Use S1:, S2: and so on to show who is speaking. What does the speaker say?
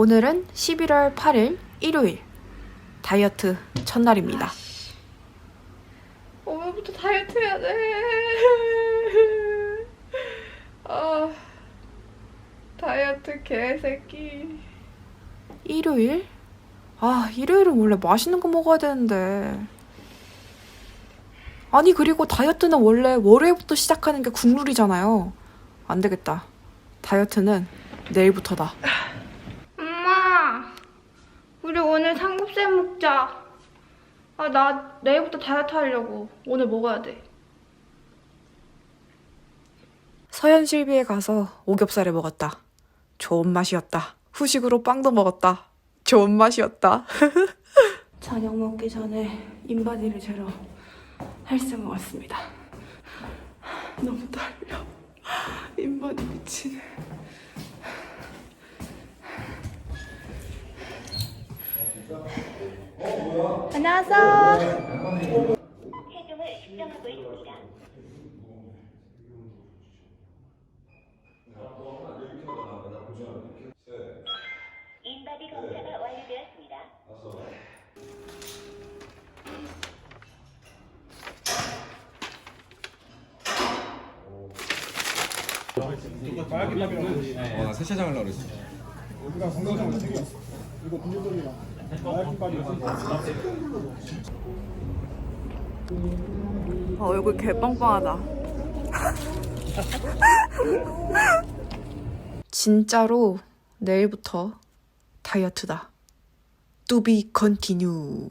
S1: 오늘은 11월 8일 일요일 다이어트 첫날입니다.
S2: 오늘부터 다이어트 해야 돼. 아, 다이어트 개새끼.
S1: 일요일? 아, 일요일은 원래 맛있는 거 먹어야 되는데. 아니, 그리고 다이어트는 원래 월요일부터 시작하는 게 국룰이잖아요. 안 되겠다. 다이어트는 내일부터다.
S2: 엄마, 우리 삼겹살 먹자. 아, 나 내일부터 다이어트 하려고. 오늘 먹어야 돼.
S1: 서현 실비에 가서 오겹살을 먹었다. 좋은 맛이었다. 후식으로 빵도 먹었다. 좋은 맛이었다. 저녁 먹기 전에 인바디를 재러 헬스장 왔습니다. 너무 떨려. 인바디 미치네.
S2: 안녕하세요.
S3: 체중을 측정하고 있습니다. 인바디 검사가 완료되었습니다.
S4: 어, 나 세차장 하려고 그랬어.
S1: 아, 얼굴 개빵빵하다. 진짜로 내일부터 다이어트다. To be continue.